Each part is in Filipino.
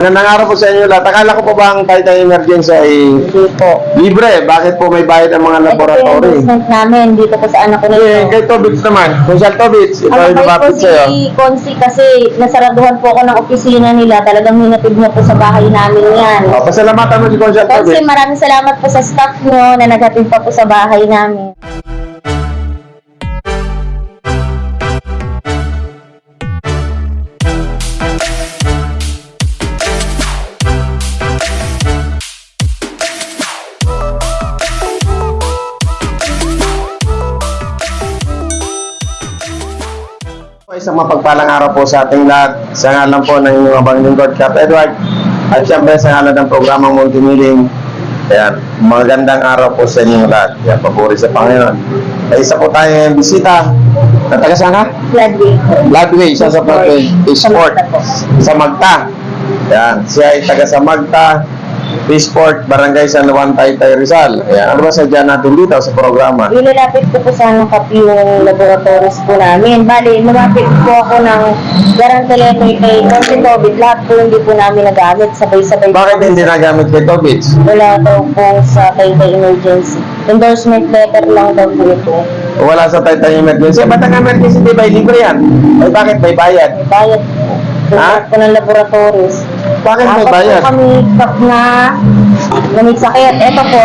Magandang araw po sa inyo lahat. Akala ko po ba ang ang emergency ay Hindi po. libre? Bakit po may bayad ang mga Ito po yung laboratory? investment namin dito po sa anak ko Eh, nito. kay Tobits naman. Social Tobits, ito Ang ay po lumapit si sa'yo. Consi kasi nasaraduhan po ako ng opisina nila. Talagang hinatid niya po sa bahay namin yan. Oh, pasalamatan mo si Social Consi, Tobits. maraming salamat po sa staff nyo na naghatid pa po sa bahay namin. Isang mapagpalang araw po sa ating lahat. Sa ngalan po ng inyong abang lingkod, Cap Edward. At syempre sa ngalan ng programang Multimiling. Ayan, magandang araw po sa inyong lahat. Ayan, papuri sa Panginoon. May isa po tayong bisita. Na taga saan ka? Gladly. Bloodway, siya sa Bloodway. Sport. Sa Magta po. Sa Magta. Yan, siya ay taga sa Magta. Sport, Barangay San Juan, Taytay, Rizal. Ayan, ano ba sadya natin dito sa programa? Ilalapit ko po sa kap yung laboratories po namin. Bali, lumapit po ako ng guarantee letter kay Consi Tobit. Lahat po hindi po namin nagamit. Sabay-sabay po Bakit kami hindi nagamit kay Tobits? Wala daw po sa Taytay Emergency. Endorsement letter lang daw po ito. Wala sa Taytay Emergency. Ba't ang emergency di ba libre yan? Ay bakit may bayad? May bayad po. Ha? Po ng laboratories. Bakit may Apat bayad? po kami kap na may sakit. Ito po,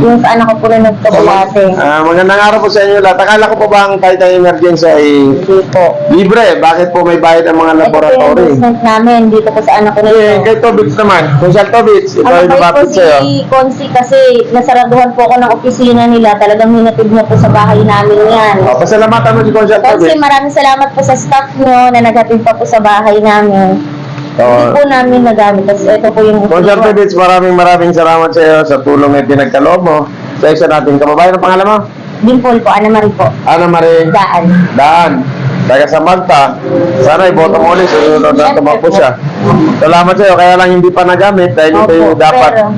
yung sa anak ko po na nagkabulate. Ah, magandang araw po sa inyo lahat. Akala ko po ba ang Taytay Emergency ay Hindi po. libre? Bakit po may bayad ang mga Ito po yung laboratory? investment namin dito po sa anak ko na Eh, ito. kay Tobits naman. Social Tobits, ito ay Ang bait po lumapit sa'yo. si kasi nasaraduhan po ako ng opisina nila. Talagang hinatid niya po sa bahay namin yan. Oh, pasalamatan mo si Social Consi, Tobits. maraming salamat po sa staff nyo na naghatid pa po sa bahay namin. Hindi Oh, po namin nagamit. Kasi ito po yung... Sponsor Tibits, maraming maraming salamat sa iyo sa tulong na pinagkaloob mo sa isa nating kababayan. Ang pangalan mo? Dimple po, Ana Marie po. Ana Marie Daan. Daan. Taga sa Magta. Sana iboto mo ulit. Susunod na tumakbo siya. Salamat sa iyo. Kaya lang hindi pa nagamit dahil ito yung Opo, dapat pero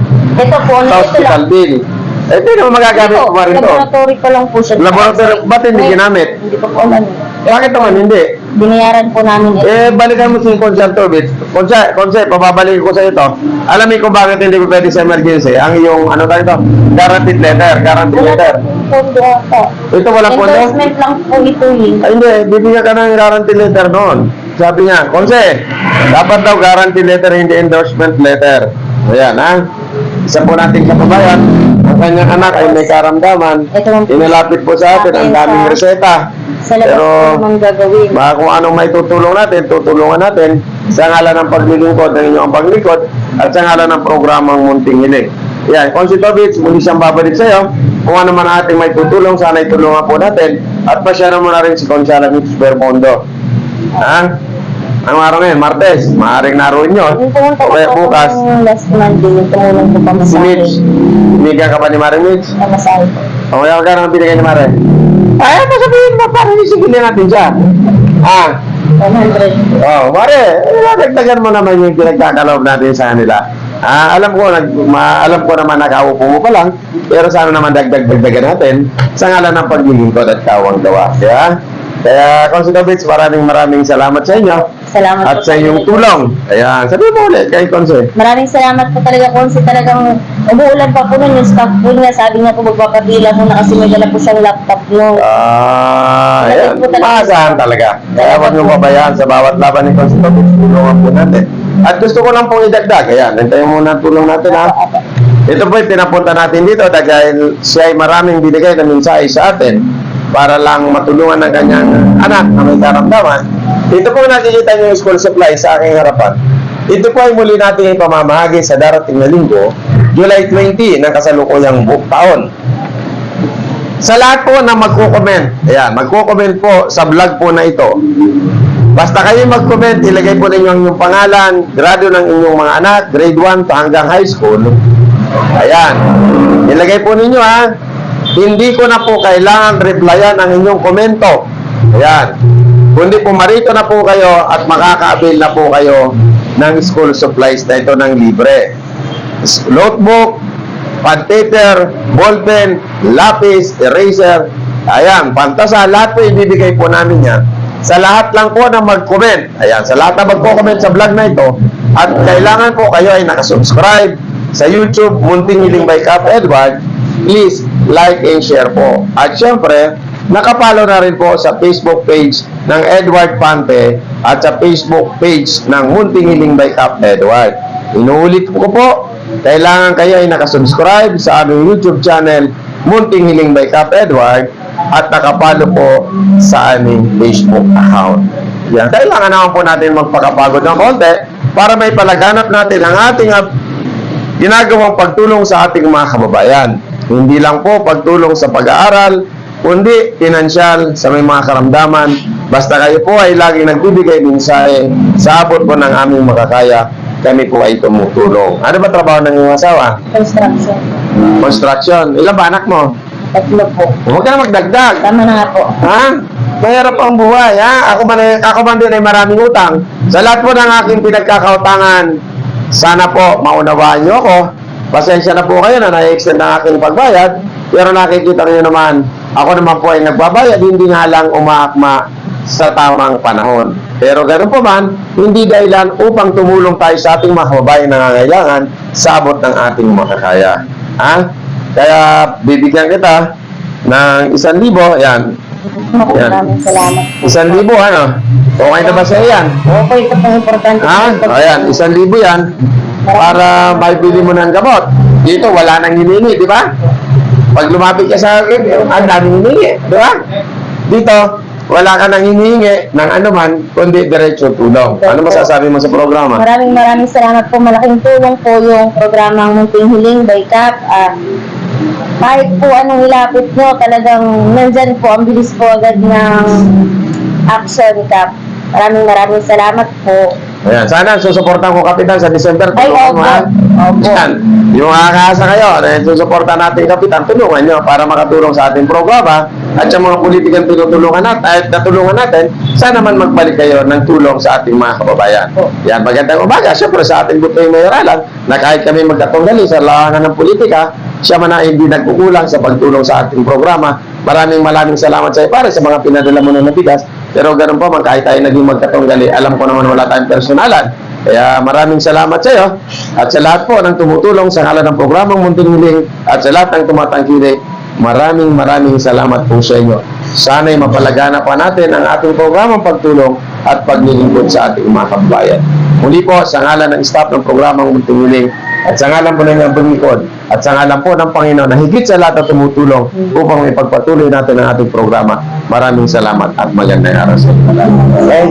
ito po, sa ito hospital lang. bill. Eh, hindi naman magagamit ko pa rin to. laboratory ko lang po siya. Laboratory, ba't hindi May- ginamit? Hindi ko po alam. Bakit naman hindi? Binayaran po namin ito. Eh, balikan mo si Consul Tobits. Consul, Consul, pababalik ko sa ito. Alamin ko bakit hindi ko pwede sa emergency. Ang yung, ano tayo ito? Guaranteed letter. Guaranteed letter. po pondo. Ito wala po no? Endorsement lang po ito eh. Ay, hindi, bibigyan ka ng guarantee letter noon. Sabi niya, Konse, dapat daw guarantee letter, hindi endorsement letter. Ayan, ha? Isa po nating kapabayan, ang kanyang anak ay may karamdaman. Lang po. Sa atin, ang daming reseta. Sa Pero, gagawin. Baka kung anong may tutulong natin, tutulungan natin sa ngalan ng paglilingkod ng inyong paglingkod at sa ngalan ng programang Munting Hiling. Yan, Consitovich, muli siyang babalik sa iyo. Kung ano man ating may tutulong, sana itulungan po natin. At pasyaran mo na rin si Consala Mitch Bermondo. Ha? Ang araw ngayon, Martes, maaaring naroon nyo. Yung pumunta ko Okay, po bukas, ng last Monday, yung tumulong ko pa si masahe. Mitch. Binigyan ka pa ni Mare Mitch. Pamasahe po. O kaya binigay ni Mare. Ay, ano sabihin mo, parang isigilin natin siya. Ah, 100. Oh, mare, dagdagan mo naman yung pinagkakaloob natin sa kanila. Ah, alam ko nag ma, alam ko naman nakaupo mo pa lang, pero sana naman dagdag-dagdagan natin sa ngalan ng paglilingkod at kawang gawa. Kaya, kaya Considovits, maraming maraming salamat sa inyo Salamat at po sa inyong tulong. Kaya, sabi mo ulit kay Conse. Maraming salamat po talaga kung si talagang umuulan pa po nun yung staff po niya. Sabi niya po magpapatila muna kasi may dala po siyang laptop no. Ah, ayan, po talaga. maasahan talaga. Kaya huwag niyong babayaan sa bawat laban ni Considovits, tulungan po natin. At gusto ko lang pong idagdag, ayan, hintayin muna ang tulong natin ha. Ito po pinapunta natin dito dahil siya ay maraming binigay na mensahe sa atin para lang matulungan ng kanyang anak na may karamdaman. Ito po nakikita niyo yung school supply sa aking harapan. Ito po ay muli natin ipamamahagi sa darating na linggo, July 20 ng kasalukuyang buong taon. Sa lahat po na magko-comment, ayan, magko-comment po sa vlog po na ito. Basta kayo mag-comment, ilagay po ninyo ang inyong pangalan, grado ng inyong mga anak, grade 1 to hanggang high school. Ayan. Ilagay po ninyo ha. Hindi ko na po kailangan replyan ang inyong komento. Ayan. Kundi po marito na po kayo at makaka-avail na po kayo ng school supplies na ito ng libre. Notebook, pad paper, ballpen, lapis, eraser, ayan, pantasa, lahat po ibibigay po namin yan sa lahat lang po na mag-comment. Ayan, sa lahat na magko-comment sa vlog na ito. At kailangan po kayo ay nakasubscribe sa YouTube Munting Hiling by Cap Edward. Please like and share po. At syempre, nakapalo na rin po sa Facebook page ng Edward Pante at sa Facebook page ng Munting Hiling by Cap Edward. Inuulit ko po, kailangan kayo ay nakasubscribe sa aming YouTube channel Munting Hiling by Cap Edward at nakapalo po sa aming Facebook account. Yan, kailangan naman po natin magpakapagod ng konti para may palaganap natin ang ating ginagawang pagtulong sa ating mga kababayan. Hindi lang po pagtulong sa pag-aaral, kundi pinansyal sa may mga karamdaman. Basta kayo po ay laging nagbibigay mensahe sa abot po ng aming makakaya, kami po ay tumutulong. Ano ba trabaho ng iyong asawa? Construction. Construction. Ilan ba anak mo? Tatlo po. Huwag ka na magdagdag. Tama na nga po. Ha? Mahirap ang buhay, ha? Ako man, ako man din ay maraming utang. Sa lahat po ng aking pinagkakautangan, sana po maunawaan niyo ako. Pasensya na po kayo na na-extend ang aking pagbayad. Pero nakikita niyo naman, ako naman po ay nagbabayad, hindi nga lang umaakma sa tamang panahon. Pero ganun po man, hindi dahilan upang tumulong tayo sa ating mga kababayan na nangangailangan sa abot ng ating makakaya. Ha? Kaya bibigyan kita ng isang libo, yan, maraming salamat. Isang libo, ano? Okay na ba sa'yo yan? Opo, ito pong importante. Ha? O yan, isang libo yan. Para maibili mo ng gamot. Dito, wala nang hiningi, di ba? Pag lumapit ka sa akin, ang daming hiningi, di ba? Dito, wala ka nang hinihingi ng ano man, kundi diretso tulong. Ano masasabi mo sa programa? Maraming maraming salamat po. Malaking tulong po yung programang Munting Hiling by Cap. Ah, kahit po anong ilapit nyo, talagang nandyan po, ang bilis po agad ng action Cap. Maraming maraming salamat po. Ayan, sana susuportahan ko kapitan sa December. Tulungan mo, opo. ha? Opo. Yan. Yung makakaasa kayo, na susuportahan natin kapitan, tulungan nyo para makatulong sa ating programa at sa mga politikang tinutulungan natin, at natulungan natin, sana man magbalik kayo ng tulong sa ating mga kababayan. Opo. Yan, magandang umaga. Siyempre sa ating butong mayoralan, na kahit kami magkatunggali sa larangan ng politika, siya man ay hindi nagkukulang sa pagtulong sa ating programa. Maraming maraming salamat sa iyo pare sa mga pinadala mo na nabigas. Pero ganun po man, kahit tayo naging magkatunggali, alam ko naman wala tayong personalan. Kaya maraming salamat sa iyo at sa lahat po ng tumutulong sa ngalan ng programang Munting Hiling at sa lahat ng tumatangkilik, maraming maraming salamat po sa inyo. Sana'y mapalagana pa natin ang ating programang pagtulong at paglilingkod sa ating mga kababayan. Muli po, sa ngalan ng staff ng programang Munting Hiling at sa ngalan po ng inyong bumikod at sa ngalan po ng Panginoon na higit sa lahat na tumutulong upang may pagpatuloy natin ang ating programa. Maraming salamat at magandang araw sa inyo. Okay?